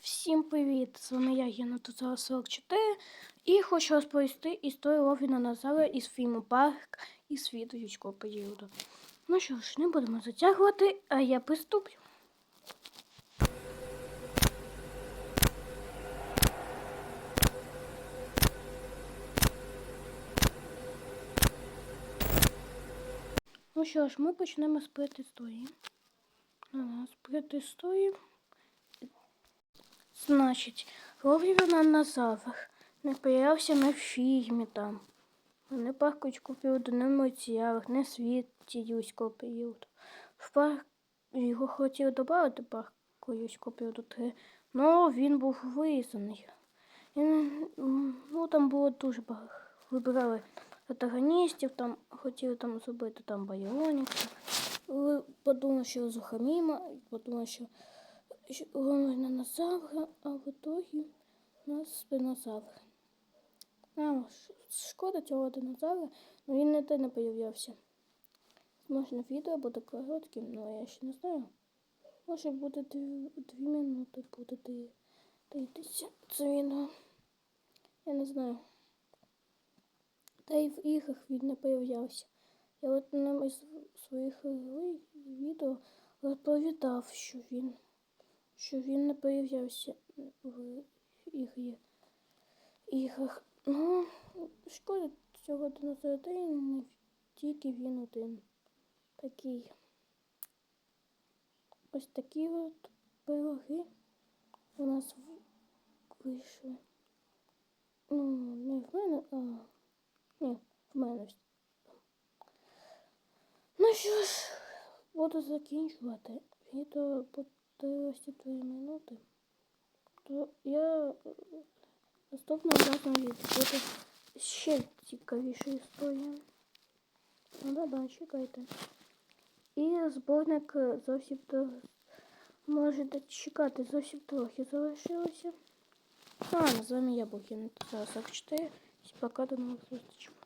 Всім привіт! З вами я, Єна Тузала 44 і хочу розповісти історію Ровіна Назара із фільму Парк і світу юрського періоду. Ну що ж, не будемо затягувати, а я приступлю. Ну що ж, ми почнемо з предісторії. Ага, з предісторії. Значить, Ровіна Назар не появився на фільмі там. Не парку періоду, не в не світі юрського періоду. В парк його хотіли додати парку юрського періоду 3, але він був вирізаний. Він, ну, там було дуже багато. Вибирали антагоністів, там хотіли там зробити там Байронікса. Ви подумали, що Зухаміма, подумали, що Назавра, а в итоге у нас спинозавр. Ш- шкода цього динозавра, але він ніде не появлявся. Можна відео буде коротким, але я ще не знаю. Може буде дві, дві минути буде ди- дивитися це відео. Я не знаю. Та й в іграх він не появлявся. Я от на своїх відео розповідав, що він що він не появлявся в іграх. Ну, шкода цього динозавра, не тільки він один. Такий. Ось такі от пироги у нас вийшли. Ну, не в мене, а ні, в мене. Ну що ж, буду закінчувати. Відео буде 32 минути. То я е, наступного разу відео буде ще цікавіша історія. Ну да-да, чекайте. І зборник е, зовсім трохи. Можете чекати, зовсім трохи залишилося. А, з вами я був, я не 44. Всім пока, до нових зустрічей.